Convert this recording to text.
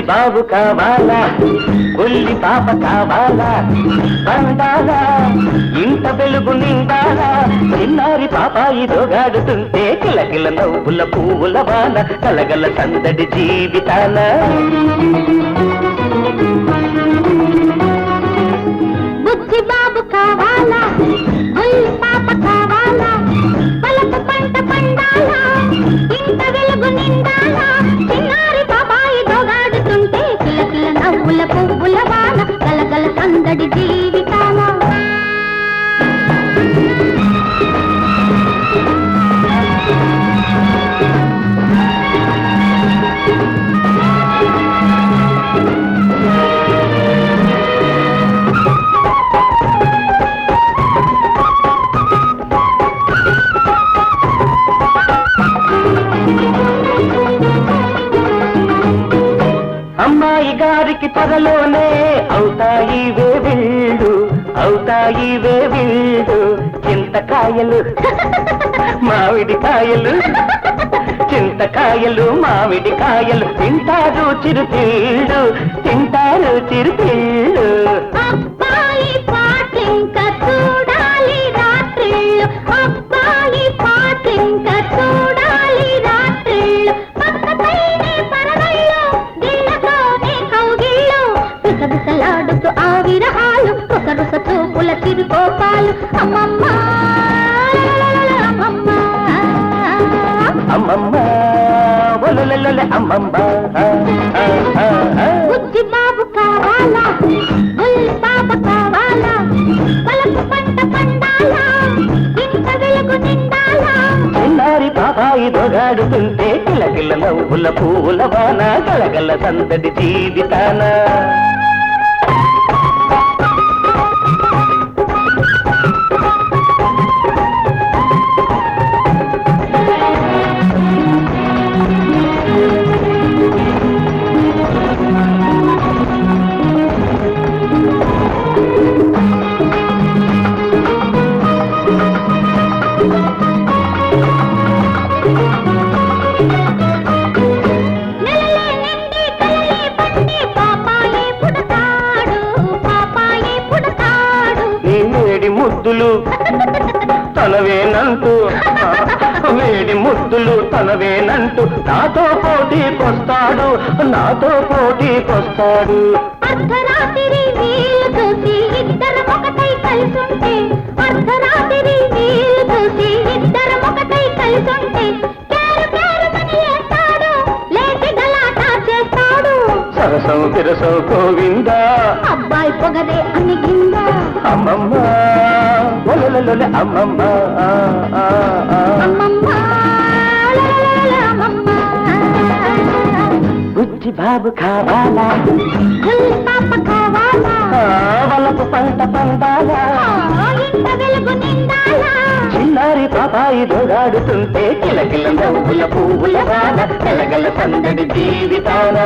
బాబు కావాలా? ఒల్లి పాప కావాలా? బండాలా? ఇంత వెలుగు నిండాలా? చిన్నారి పాపాయి దోగాడుతుంటే కిలకిల నవ్వుల పువ్వుల వాన కలగల సందడి జీవితాన. బుజ్జి బాబు కావాలా? వారికి త్వరలోనే అవుతాయి వేవిళ్ళు అవుతాయి వేవిళ్ళు చింతకాయలు మామిడికాయలు చింతకాయలు మామిడికాయలు తింటారు చిరుతిళ్ళు తింటారు చిరుతిళ్ళు. చూడాలి రాత్రిళ్ళు. అబ్బాయి పాటింక పాటలు అమ్మమ్మ అమ్మమ్మ అమ్మమ్మ ఒలొలొలొలె అమ్మమ్మ ఆ, బాబు కావాలా పాప కావాలా పంట పండాలా ఇంత వెలుగు నిండాలా చిన్నారి బాబాయి దొగాడుతుంటే కిలకిల నవ్వుల పూల వాన కలగల సందడి జీవితానా. Thank you. తనవేనంటూ వేడి ముద్దులు తనవేనంటూ నాతో పోటీకొస్తాడు నాతో పోటీకొస్తాడు అర్ధరాత్రి వీలు చూసి ఇద్దరం ఒకటై కలిసుంటే అర్ధరాత్రి వీలు సరసం తిరసం గోవిందా. అబ్బాయి పొగదే అమ్మమ్మ ఒలొలొలొలె అమ్మమ్మ. లలలల అమ్మమ్మ బుజ్జి బాబు కావాలా బాబాయి దొగాడుతుంటే కిలకిల నవ్వుల పువ్వుల బాధ కలగల సందడి జీవితానా.